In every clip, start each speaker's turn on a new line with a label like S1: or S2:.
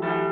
S1: Thank you.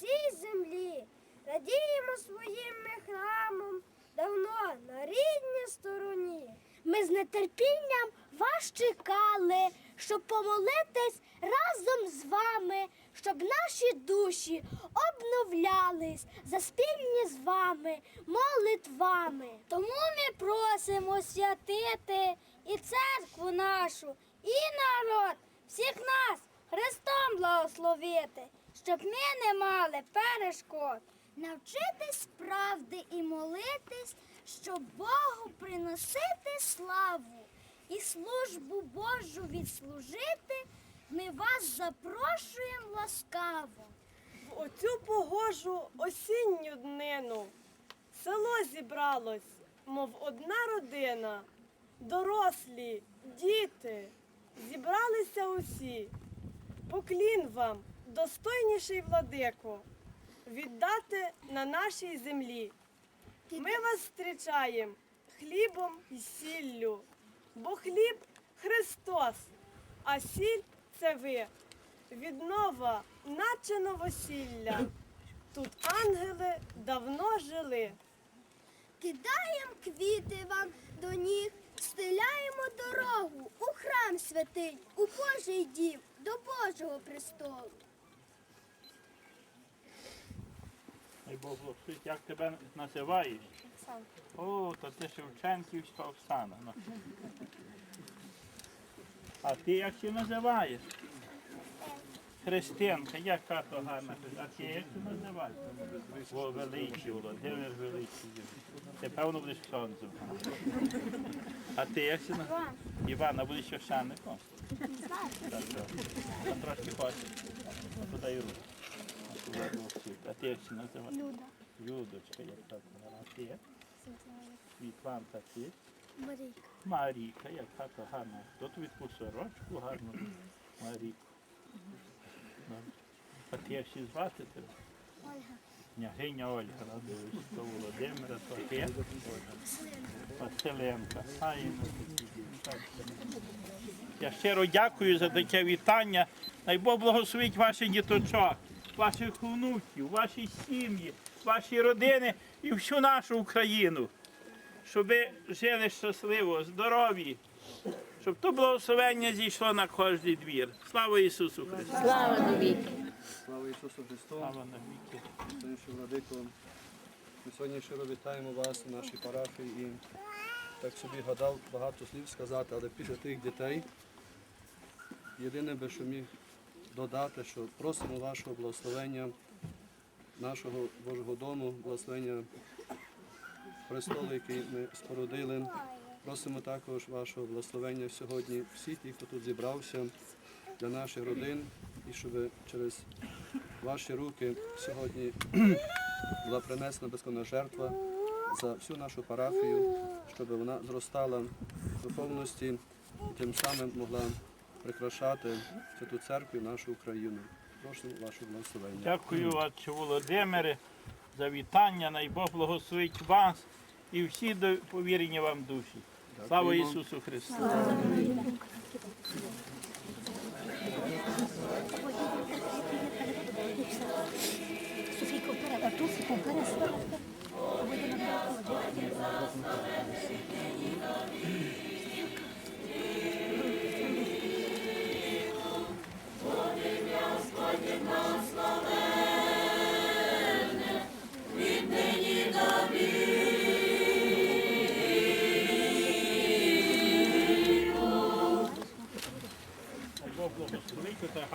S1: цій землі. Радіємо своїм храмом давно на рідній стороні. Ми з нетерпінням вас чекали, щоб помолитись разом з вами, щоб наші душі обновлялись за спільні з вами молитвами. Тому ми просимо святити і церкву нашу, і народ, всіх нас Христом благословити, щоб ми не мали перешкод. Навчитись правди і молитись, щоб Богу приносити славу і службу Божу відслужити, ми вас запрошуємо ласкаво.
S2: В оцю погожу осінню днину село зібралось, мов одна родина, дорослі, діти, зібралися усі. Поклін вам, достойніший владико, віддати на нашій землі. Ми вас зустрічаємо хлібом і сіллю, бо хліб Христос, а сіль це ви. Віднова, наче новосілля. Тут ангели давно жили.
S1: Кидаємо квіти вам до ніг, стеляємо дорогу у храм святий, у Божий дім, до Божого престолу.
S3: Ай Бог благословить, як тебе називають? Оксана. О, то ти Шевченківська Оксана. Ну. А ти як ти називаєш? Христинка, яка то гарна. А ти як ти називаєш? О, великий Володимир Великий. Ти певно будеш сонцем. А ти як ти називаєш? Іван, а будеш священником? Так, так. Трошки хочеш? Подай руку. Ти як ти називаєш? Люда. Людочка, як так вона. Ти? Світланка, ти?
S1: Марійка.
S3: Марійка, як тато гарно. Тобі таку сорочку гарну? Марійку. А Як ще звати тебе?
S4: Ольга.
S3: Княгиня Ольга, радуюсь, то Володимира, то ти. Василенка. Я щиро дякую за таке вітання. Най Бог благословить ваших діточок, ваших внуків, ваші сім'ї, ваші родини і всю нашу Україну. Щоб ви жили щасливо, здорові, щоб то благословення зійшло на кожний двір. Слава Ісусу Христу!
S5: Слава навіки.
S6: Слава Ісусу Христу,
S3: Слава навіки!
S6: Владико. Ми сьогодні щиро вітаємо вас у нашій парафії і так собі гадав багато слів сказати, але після тих дітей єдине би, що міг додати, що просимо вашого благословення, нашого Божого дому, благословення престолу, який ми спорудили. Просимо також вашого благословення сьогодні всіх тих, хто тут зібрався для наших родин, і щоб через ваші руки сьогодні була принесена безконна жертва за всю нашу парафію, щоб вона зростала в духовності і тим самим могла прикрашати святу церкву і нашу Україну. Прошу вашого благословення.
S3: Дякую, отче Володимире, за вітання. Най Бог благословить вас і всі до- повірені вам душі. Слава Ісусу Христу!
S5: Софійко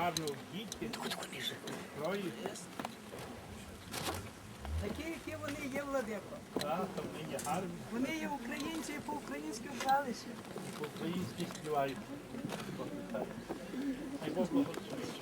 S3: гарно діти. Крої.
S7: Такі, які вони є, Владико.
S3: Так, вони є гарні,
S7: Вони є українці і по-українськи вбралися.
S3: по-українськи співають. Най Бог благословить.